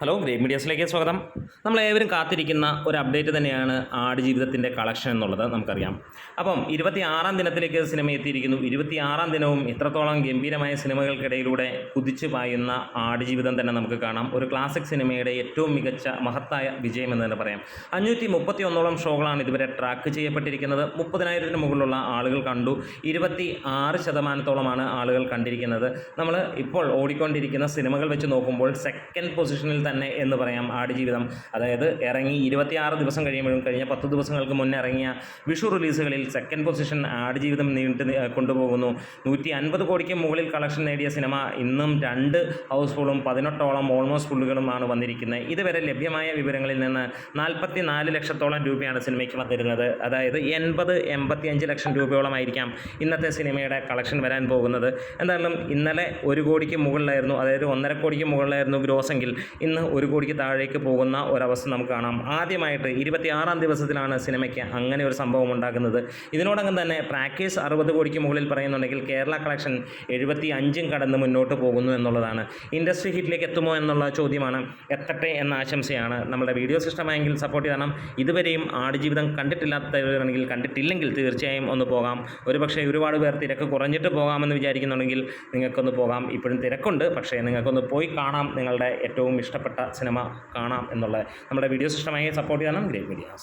Hello grey മീഡിയസിലേക്ക് സ്വാഗതം. നമ്മൾ ഏവരും കാത്തിരിക്കുന്ന ഒരു അപ്ഡേറ്റ് തന്നെയാണ് ആടുജീവിതത്തിന്റെ കളക്ഷൻ എന്നുള്ളത് നമുക്കറിയാം. അപ്പം ഇരുപത്തി ആറാം ദിനത്തിലേക്ക് സിനിമ എത്തിയിരിക്കുന്നു. ഇരുപത്തി ആറാം ദിനവും ഇത്രത്തോളം ഗംഭീരമായ സിനിമകൾക്കിടയിലൂടെ കുതിച്ചു പായുന്ന ആടുജീവിതം തന്നെ നമുക്ക് കാണാം. ഒരു ക്ലാസിക് സിനിമയുടെ ഏറ്റവും മികച്ച മഹത്തായ വിജയം എന്ന് തന്നെ പറയാം. അഞ്ഞൂറ്റി മുപ്പത്തി ഒന്നോളം ഷോകളാണ് ഇതുവരെ ട്രാക്ക് ചെയ്യപ്പെട്ടിരിക്കുന്നത്. മുപ്പതിനായിരത്തിന് മുകളിലുള്ള ആളുകൾ കണ്ടു. ഇരുപത്തി ആറ് ശതമാനത്തോളമാണ് ആളുകൾ കണ്ടിരിക്കുന്നത്. നമ്മൾ ഇപ്പോൾ ഓടിക്കൊണ്ടിരിക്കുന്ന സിനിമകൾ വെച്ച് നോക്കുമ്പോൾ സെക്കൻഡ് പൊസിഷനിൽ തന്നെ എന്ന് പറയാം ആടുജീവിതം. അതായത് ഇറങ്ങി ഇരുപത്തിയാറ് ദിവസം കഴിയുമ്പോഴും കഴിഞ്ഞ പത്ത് ദിവസങ്ങൾക്ക് മുന്നേ ഇറങ്ങിയ വിഷു റിലീസുകളിൽ സെക്കൻഡ് പൊസിഷൻ ആടുജീവിതം നീണ്ടു കൊണ്ടുപോകുന്നു. നൂറ്റി അൻപത് കോടിക്ക് മുകളിൽ കളക്ഷൻ നേടിയ സിനിമ ഇന്നും രണ്ട് ഹൗസ്ഫുള്ളും പതിനെട്ടോളം ഓൾമോസ്റ്റ് ഫുള്ളുകളുമാണ് വന്നിരിക്കുന്നത്. ഇതുവരെ ലഭ്യമായ വിവരങ്ങളിൽ നിന്ന് നാൽപ്പത്തി നാല് ലക്ഷത്തോളം രൂപയാണ് സിനിമയ്ക്ക് വന്നിരുന്നത്. അതായത് എൺപത് എൺപത്തി അഞ്ച് ലക്ഷം രൂപയോളമായിരിക്കാം ഇന്നത്തെ സിനിമയുടെ കളക്ഷൻ വരാൻ പോകുന്നത്. എന്തായാലും ഇന്നലെ ഒരു കോടിക്ക് മുകളിലായിരുന്നു അതായത് ഒന്നര കോടിക്ക് മുകളിലായിരുന്നു ഗ്രോസ് എങ്കിൽ. ഇന്ന് ഒരു കോടിക്ക് താഴേക്ക് പോകുന്ന ഒരവസ്ഥ നമുക്ക് കാണാം. ആദ്യമായിട്ട് ഇരുപത്തിയാറാം ദിവസത്തിലാണ് സിനിമയ്ക്ക് അങ്ങനെ ഒരു സംഭവം ഉണ്ടാകുന്നത്. ഇതിനോടകം തന്നെ പ്രാക്കേഴ്സ് അറുപത് കോടിക്ക് മുകളിൽ പറയുന്നുണ്ടെങ്കിൽ കേരള കളക്ഷൻ എഴുപത്തി അഞ്ചും കടന്ന് മുന്നോട്ട് പോകുന്നു എന്നുള്ളതാണ്. ഇൻഡസ്ട്രി ഹിറ്റിലേക്ക് എത്തുമോ എന്നുള്ള ചോദ്യമാണ്. എത്തട്ടെ എന്ന ആശംസയാണ്. നമ്മുടെ വീഡിയോ ഇഷ്ടമായെങ്കിൽ സപ്പോർട്ട് ചെയ്യണം. ഇതുവരെയും ആടുജീവിതം കണ്ടിട്ടില്ലാത്തവരാണെങ്കിൽ കണ്ടിട്ടില്ലെങ്കിൽ തീർച്ചയായും ഒന്ന് പോകാം. ഒരുപക്ഷെ ഒരുപാട് പേർ തിരക്ക് കുറഞ്ഞിട്ട് പോകാമെന്ന് വിചാരിക്കുന്നുണ്ടെങ്കിൽ നിങ്ങൾക്കൊന്ന് പോകാം. ഇപ്പോഴും തിരക്കുണ്ട്. പക്ഷേ നിങ്ങൾക്കൊന്ന് പോയി കാണാം നിങ്ങളുടെ ഏറ്റവും ഇഷ്ടപ്പെട്ട സിനിമ കാണാം എന്നുള്ളത് നമ്മുടെ വീഡിയോസ് ഇഷ്ടമായി സപ്പോർട്ട് ചെയ്യണം ഗ്രേറ്റ് മീഡിയാസ്